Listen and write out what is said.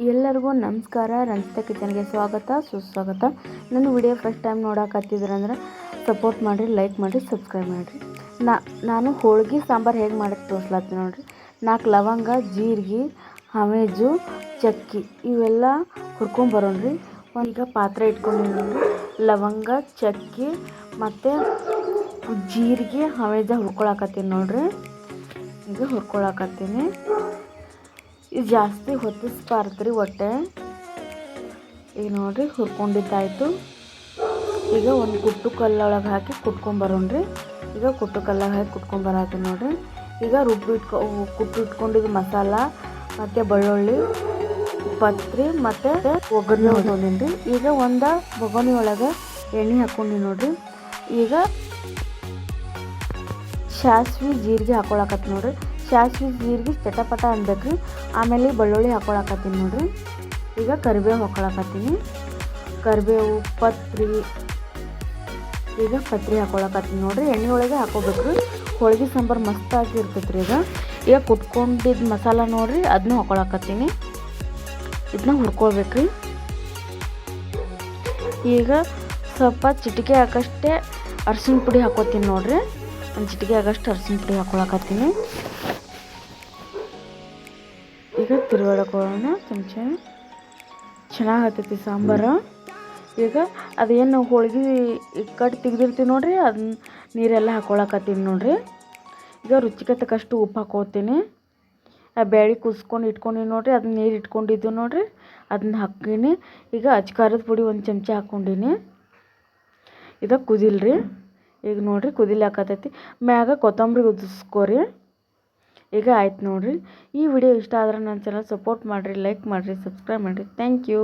ಎಲ್ಲರಿಗೂ ನಮಸ್ಕಾರ, ರಂಜಿತಾ ಕಿಚನ್ಗೆ ಸ್ವಾಗತ, ಸುಸ್ವಾಗತ. ನನ್ನ ವಿಡಿಯೋ ಫಸ್ಟ್ ಟೈಮ್ ನೋಡಕತ್ತಿದ್ರಂದ್ರೆ ಸಪೋರ್ಟ್ ಮಾಡಿರಿ ಲೈಕ್ ಮಾಡಿರಿ ಸಬ್ಸ್ಕ್ರೈಬ್ ಮಾಡಿರಿ. ನಾ, ನಾನು ಹೋಳ್ಗೆ, ಸಾಂಬಾರು ಹೇಗೆ ಮಾಡೋಕ್ಕೆ ತೋರಿಸ್ಲತ್ತೀನಿ ನೋಡಿರಿ. ನಾಲ್ಕು ಲವಂಗ, ಜೀರಿಗೆ ಹಮೇಜು ಚಕ್ಕಿ ಇವೆಲ್ಲ ಹುರ್ಕೊಂಬರೋಣ್ರಿ ಈಗ ಪಾತ್ರೆ ಇಟ್ಕೊಂಡಿದ್ದೀನಿ ಲವಂಗ, ಚಕ್ಕಿ ಮತ್ತು ಜೀರಿಗೆ ಹಮೇಜ ಹುರ್ಕೊಳಕತ್ತೀನಿ ನೋಡಿರಿ. ಈಗ ಹುರ್ಕೊಳಕತ್ತೀನಿ. ಇದು ಜಾಸ್ತಿ ಹೊತ್ತಿಸ್ಬಾರ್ದು ರೀ ಹೊಟ್ಟೆ. ಈಗ ನೋಡಿರಿ ಹುರ್ಕೊಂಡಿದ್ದಾಯ್ತು. ಈಗ ಒಂದು ಕುಟ್ಟು ಕಲ್ಲೊಳಗೆ ಹಾಕಿ ಕುಟ್ಕೊಂಬರೋಣ್ರಿ ಈಗ ಕುಟ್ಟು ಕಲ್ಲಾಗ ಹಾಕಿ ಕುಟ್ಕೊಂಬರತ್ತೀನಿ ನೋಡಿರಿ. ಈಗ ರುಬ್ಬಿ ಇಟ್ಕೊ ಕುಟ್ಟು ಇಟ್ಕೊಂಡಿದ್ದು ಮಸಾಲ, ಮತ್ತು ಬೆಳ್ಳುಳ್ಳಿ, ಪತ್ರಿ, ಮತ್ತು ಒಗ್ಗರಣೆ ರೀ ಈಗ ಒಂದು ಬೊಗಣಿ ಒಳಗೆ ಎಣ್ಣೆ ಹಾಕ್ಕೊಂಡಿ ನೋಡಿರಿ. ಈಗ ಸಾಸ್ವಿ, ಜೀರಿಗೆ ಹಾಕೊಳಕತ್ ನೋಡ್ರಿ. ಸಾಸ್ವೆ ಜೀರಿಗೆ, ಚಟಪಟ ಅನ್ಬೇಕು ರೀ ಆಮೇಲೆ ಬೆಳ್ಳುಳ್ಳಿ ಹಾಕೊಳಕತ್ತೀನಿ ನೋಡಿರಿ. ಈಗ ಕರಿಬೇವು ಹಾಕೊಳಕತ್ತೀನಿ. ಕರಿಬೇವು, ಪತ್ರಿ, ಈಗ ಪತ್ರಿ ಹಾಕೊಳಕತ್ತೀನಿ ನೋಡಿರಿ. ಎಣ್ಣೆ ಒಳಗೆ ಹಾಕೋಬೇಕು ರೀ ಹೋಳ್ಗೆ ಸಾಂಬಾರು ಮಸ್ತಾಗಿ ಇರ್ತೈತೆ ರೀ ಈಗ. ಈಗ ಕುಟ್ಕೊಂಡಿದ್ದ ಮಸಾಲ ನೋಡ್ರಿ ಅದನ್ನೂ ಹಾಕೊಳಕತ್ತೀನಿ. ಇದನ್ನ ಹುರ್ಕೊಳ್ಬೇಕು ರೀ ಈಗ ಸ್ವಲ್ಪ ಚಿಟಿಕೆ ಹಾಕಷ್ಟೇ ಅರ್ಶಿನ ಪುಡಿ ಹಾಕೋತೀನಿ ನೋಡಿರಿ. ಒಂದು ಚಿಟಿಕೆ ಆಗಷ್ಟು ಅರ್ಶಿಣ ಪುಡಿ ಹಾಕೊಳಕತ್ತೀನಿ. ಈಗ ತಿರುವಾಡಕೊಳ್ಳೋಣ ಚಮಚ. ಚೆನ್ನಾಗಿ ಹತ್ತೈತಿ ಸಾಂಬಾರು. ಈಗ ಅದೇನು ಹೋಳ್ಗೆ ಕಟ್ಟಿ ತೆಗ್ದಿರ್ತೀವಿ ನೋಡ್ರಿ ಅದನ್ನ ನೀರೆಲ್ಲ ಹಾಕೊಳಕತ್ತೀನಿ ನೋಡ್ರಿ. ಈಗ ರುಚಿಗೆ ತಕ್ಕಷ್ಟು ಉಪ್ಪು ಹಾಕೋತೀನಿ. ಆ ಬೇಳೆ ಕುಸ್ಕೊಂಡು ಇಟ್ಕೊಂಡಿನಿ ನೋಡ್ರಿ ಅದನ್ನ ನೀರು ಇಟ್ಕೊಂಡಿದ್ದು ನೋಡ್ರಿ ಅದನ್ನ ಹಾಕೀನಿ ಈಗ ಅಚ್ಕಾರದ ಪುಡಿ ಒಂದು ಚಮಚ ಹಾಕ್ಕೊಂಡೀನಿ ಇದು ಕುದಿಲ್ರಿ. ಈಗ ನೋಡ್ರಿ ಕುದಿಲಾಕತ್ತೈತಿ ಮ್ಯಾಗ ಕೊತ್ತಂಬರಿ ಉದಿಸ್ಕೋರಿ ಈಗ ಆಯ್ತು ನೋಡ್ರಿ. ಈ ವಿಡಿಯೋ ಇಷ್ಟ ಆದ್ರೆ ನನ್ನ ಚಾನಲ್ ಸಪೋರ್ಟ್ ಮಾಡಿರಿ ಲೈಕ್ ಮಾಡಿರಿ ಸಬ್ಸ್ಕ್ರೈಬ್ ಮಾಡಿರಿ. Thank you